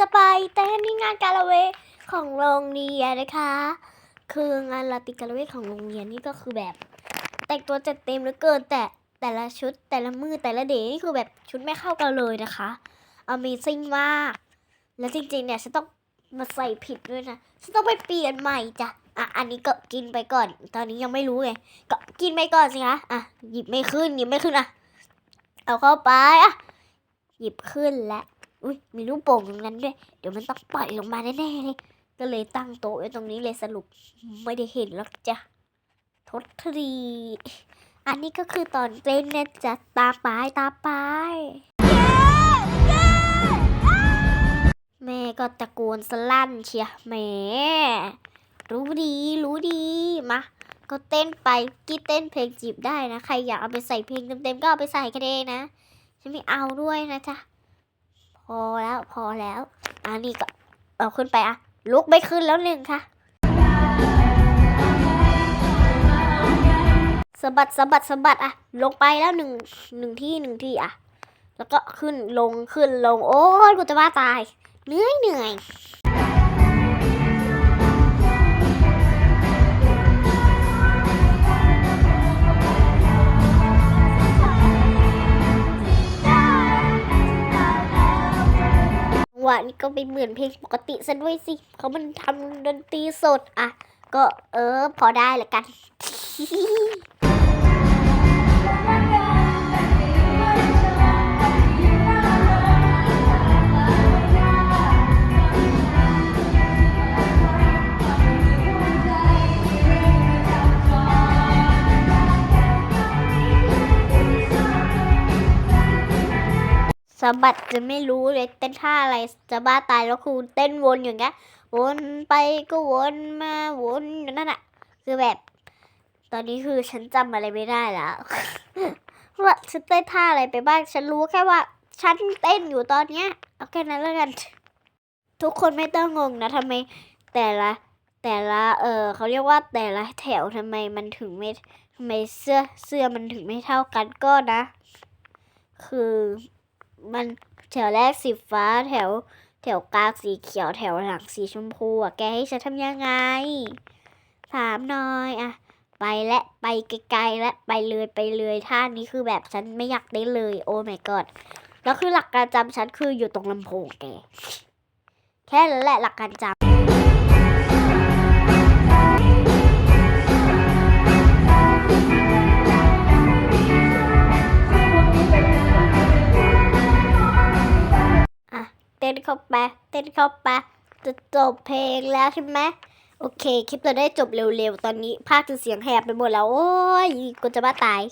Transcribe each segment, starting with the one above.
จะไปเต้นที่งานการละเวของโรงเรียนนะคะ คืองานลาติการละเวของโรงเรียนนี่ก็คือแบบ แต่งตัวจัดเต็มเหลือเกินแต่แต่ละชุดแต่ละมือแต่ละเดย์นี่คือแบบชุดไม่เข้ากันเลยนะคะ Amazing มาก แล้วจริงๆเนี่ยฉันต้องมาใส่ผิดด้วยนะฉันต้องไปเปลี่ยนใหม่จ้ะอะอันนี้ก็กินไปก่อน ตอนนี้ยังไม่รู้ไงก็กินไปก่อนสิคะอะหยิบไม่ขึ้นหยิบไม่ขึ้นอะเอาเข้าไปอะหยิบขึ้นแล้ว อุ้ยมีลูกโป่งตรงนั้นด้วย เดี๋ยวมันต้องปล่อยลงมาแน่ๆเลย ก็เลยตั้งโต๊ะไว้ตรงนี้เลยสรุปไม่ได้เห็นหรอกจ้ะทศทรี อันนี้ก็คือตอนเต้นนะจ๊ะตามไปตามไปแม่ก็ตะโกนสลั่นเชียแหมรู้ดีรู้ดีมาก็เต้นไปกี่เต้นเพลงจีบได้นะ ใครอยากเอาไปใส่เพลงเต็มๆก็เอาไปใส่กันเองนะ ฉันไม่เอาด้วยนะจ๊ะ พอแล้วพอแล้วอันนี้ก็เอาขึ้นไปอะลุกไม่ขึ้นแล้วหนึ่งค่ะสะบัดสะบัดสะบัดอะลงไปแล้วหนึ่งหนึ่งที่หนึ่งที่อะแล้วก็ขึ้นลงขึ้นลง โอ้ยกูจะว่าตายเหนื่อยเหนื่อยะนี่ก็ไป็นเหมือนเพลงปกติซะด้วยสิเขามันทำดนตรีสดอะ ก็เออ พอได้ละกัน สะบัดจะไม่รู้เลยเต้นท่าอะไรจะบ้าตายแล้วครูเต้นวนอย่างเงี้ยวนไปก็วนมาวนอยู่นั่นอะคือแบบ ตอนนี้คือฉันจำอะไรไม่ได้แล้วว่าฉันเต้นท่าอะไรไปบ้างฉันรู้แค่ว่า ฉันเต้นอยู่ตอนเนี้ยเอาแค่นั้นแล้วกัน ทุกคนไม่ต้องงงนะทำไมแต่ละแต่ละ เออเขาเรียกว่าแต่ละแถวทำไมมันถึงไม่ทำไมเสื้อเสื้อมันถึงไม่เท่ากันก็นะ คือ มันแถวแรกสีฟ้าแถว แถวกลางสีเขียวแถวหลังสีชมพูอะแกให้ฉันทำยังไง ถามหน่อยอะไปและไปไกลๆและไปเลยไปเลยท่านี้คือแบบฉันไม่อยากได้เลย โอ้ my god แล้วคือหลักการจำฉันคืออยู่ตรงลำโพงแก แค่นั้นแหละหลักการจำ นเข้าไปเต้นเข้าไปจะจบเพลงแล้วใช่ไหมโอเค คลิปจะได้จบเร็วๆ ตอนนี้ภาคจะเสียงแหบไปหมดแล้ว โอ้ยกูจะบ้าตาย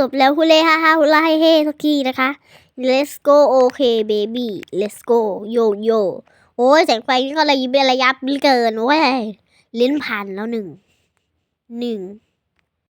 จบแล้วฮุเล่ฮ่าฮ่าฮุล่าให้เฮ่สักทีนะคะ let's go okay baby let's go yo yo โอ้ยแสงไฟนี่ก็ระยิบระยับเหลือเกินเว้ยลิ้นพันแล้วหนึ่งหนึ่ง